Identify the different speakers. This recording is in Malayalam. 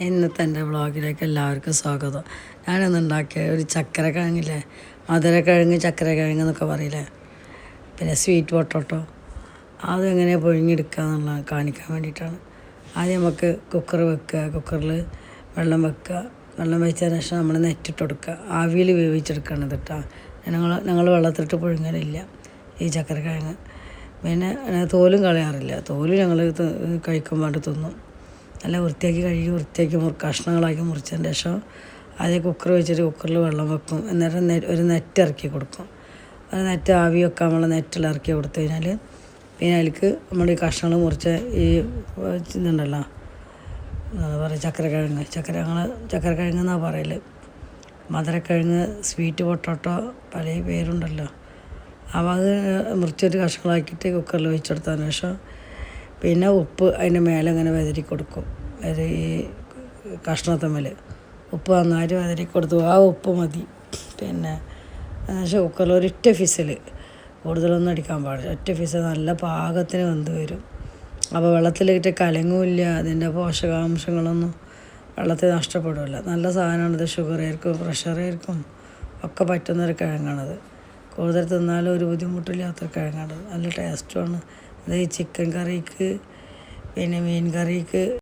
Speaker 1: ഇന്നത്തെ എന്റെ വ്ളോഗിലേക്ക് എല്ലാവർക്കും സ്വാഗതം. ഞാനിന്ന് ഉണ്ടാക്കിയ ഒരു ചക്കര കിഴങ്ങില്ലേ? മധുരക്കിഴങ്ങ് ചക്കര കിഴങ്ങ് എന്നൊക്കെ പറയില്ലേ? പിന്നെ സ്വീറ്റ് പൊട്ടോട്ടോ അതെങ്ങനെ പുഴുങ്ങിയെടുക്കുക എന്നുള്ള കാണിക്കാൻ വേണ്ടിയിട്ടാണ്. ആദ്യം നമുക്ക് കുക്കർ വെക്കുക. കുക്കറിൽ വെള്ളം വെക്കുക. വെള്ളം വെച്ചതിന് ശേഷം നമ്മൾ നെറ്റിട്ട് കൊടുക്കുക. ആവിയിൽ വേവിച്ചെടുക്കണം കേട്ടോ ഞങ്ങൾ ഞങ്ങൾ വെള്ളത്തിട്ട് പുഴുങ്ങലില്ല ഈ ചക്കര കിഴങ്ങ്. പിന്നെ തോലും കളയാറില്ല. തോലും ഞങ്ങൾ കഴിക്കുമ്പോൾ തിന്നും. നല്ല വൃത്തിയാക്കി കഴുകി വൃത്തിയാക്കി മുറി കഷ്ണങ്ങളാക്കി മുറിച്ചതിന് ശേഷം ആദ്യം കുക്കർ വെച്ചിട്ട് കുക്കറിൽ വെള്ളം വെക്കും. എന്നിട്ട് ഒരു നെറ്റ് ഇറക്കി കൊടുക്കും. ഒരു നെറ്റ് ആവി വെക്കാൻ നമ്മൾ നെറ്റിൽ ഇറക്കി കൊടുത്തു കഴിഞ്ഞാൽ പിന്നെ അതിലേക്ക് നമ്മൾ ഈ കഷ്ണങ്ങൾ മുറിച്ച ഈ ഇതുണ്ടല്ലോ എന്താ പറയുക ചക്കരക്കിഴങ്ങ്. ചക്കര ഞങ്ങൾ ചക്കരക്കിഴങ്ങ് എന്നാണ് പറയൽ മധുരക്കിഴങ്ങ് സ്വീറ്റ് പൊട്ടോട്ടോ പല പേരുണ്ടല്ലോ. അപ്പോൾ അത് മുറിച്ചൊരു കഷ്ണങ്ങളാക്കിയിട്ട് കുക്കറിൽ വെച്ചെടുത്തതിന് ശേഷം പിന്നെ ഉപ്പ് അതിന്റെ മേലെ ഇങ്ങനെ വെതരി കൊടുക്കും. അത് ഈ കഷ്ണത്തമ്മൽ ഉപ്പ് നന്നായിട്ട് വെതരി കൊടുത്തു. ആ ഉപ്പ് മതി. പിന്നെ എന്നുവെച്ചാൽ കുക്കറിൽ ഒരൊറ്റ ഫിസിൽ കൂടുതലൊന്നും അടിക്കാൻ പാടില്ല. ഒറ്റ ഫിസിൽ നല്ല പാകത്തിന് വെന്ത് വരും. അപ്പോൾ വെള്ളത്തിലിട്ട് കലങ്ങുമില്ല അതിന്റെ പോഷകാംശങ്ങളൊന്നും വെള്ളത്തിൽ നഷ്ടപ്പെടില്ല. നല്ല സാധനമാണിത് പ്രഷർ ആയിരിക്കും ഒക്കെ പറ്റുന്നൊരു കിഴങ്ങാണത്. കൂടുതൽ തിന്നാലും ഒരു ബുദ്ധിമുട്ടില്ലാത്തൊരു കിഴങ്ങാണത്. നല്ല ടേസ്റ്റുമാണ് ഇത് ചിക്കൻ കറിക്ക് പിന്നെ മീൻ കറിക്ക്